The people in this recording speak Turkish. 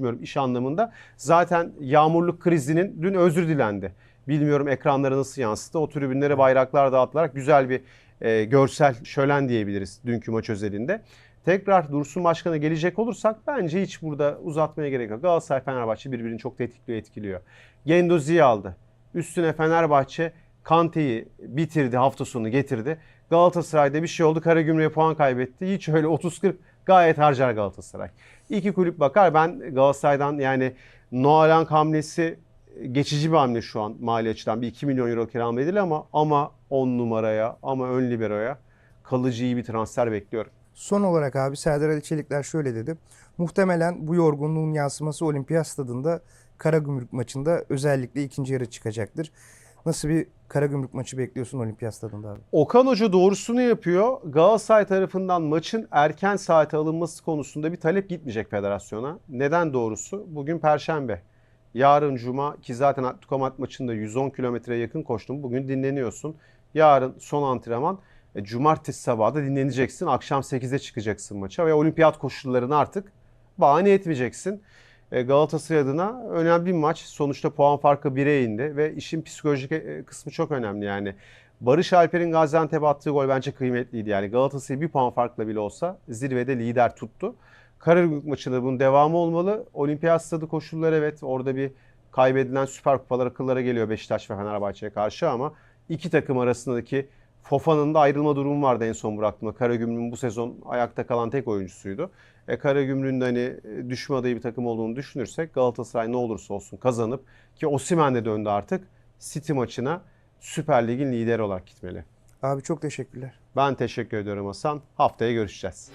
düşünmüyorum iş anlamında. Zaten yağmurluk krizinin dün özür dilendi. Bilmiyorum ekranlara nasıl yansıttı. O tribünlere bayraklar dağıtılarak güzel bir e, görsel şölen diyebiliriz dünkü maç özelinde. Tekrar Dursun Başkan'a gelecek olursak bence hiç burada uzatmaya gerek yok. Galatasaray Fenerbahçe birbirini çok tetikliyor, etkiliyor. Gendozi'yi aldı. Üstüne Fenerbahçe Kante'yi bitirdi, hafta sonu getirdi. Galatasaray'da bir şey oldu. Karagümrük'e puan kaybetti. Hiç öyle 30-40 gayet harcar Galatasaray. İki kulüp bakar. Ben Galatasaray'dan yani Noalan hamlesi geçici bir hamle şu an mali açıdan. Bir 2 milyon euro kiralam bedeli ama ama 10 numaraya ama ön liberoya kalıcı iyi bir transfer bekliyorum. Son olarak abi Serdar Ali Çelikler şöyle dedi. Muhtemelen bu yorgunluğun yansıması Olimpiyat Stadında Karagümrük maçında özellikle ikinci yarı çıkacaktır. Nasıl bir Karagümrük maçı bekliyorsun Olimpiyat Stadında abi? Okan Hoca doğrusunu yapıyor. Galatasaray tarafından maçın erken saate alınması konusunda bir talep gitmeyecek federasyona. Neden doğrusu? Bugün Perşembe. Yarın Cuma ki zaten Atletico Madrid maçında 110 kilometreye yakın koştum. Bugün dinleniyorsun. Yarın son antrenman. E, Cumartesi sabahı da dinleneceksin. Akşam 8'de çıkacaksın maça ve olimpiyat koşullarını artık bahane etmeyeceksin. E, Galatasaray adına önemli bir maç. Sonuçta puan farkı 1'e indi ve işin psikolojik e, kısmı çok önemli yani. Barış Alper'in Gaziantep'e attığı gol bence kıymetliydi. Yani Galatasaray bir puan farkla bile olsa zirvede lider tuttu. Karagümrük maçında bunun devamı olmalı. Olimpiyat stadı koşulları evet orada bir kaybedilen süper kupalar akıllara geliyor Beşiktaş ve Fenerbahçe'ye karşı ama iki takım arasındaki Fofa'nın da ayrılma durumu vardı en son bıraktığımda. Karagümrük'ün bu sezon ayakta kalan tek oyuncusuydu. E, Karagümrük'ün de hani e, düşme adayı bir takım olduğunu düşünürsek Galatasaray ne olursa olsun kazanıp ki Osimhen de döndü artık City maçına Süper Lig'in lideri olarak gitmeli. Abi çok teşekkürler. Ben teşekkür ediyorum Hasan. Haftaya görüşeceğiz.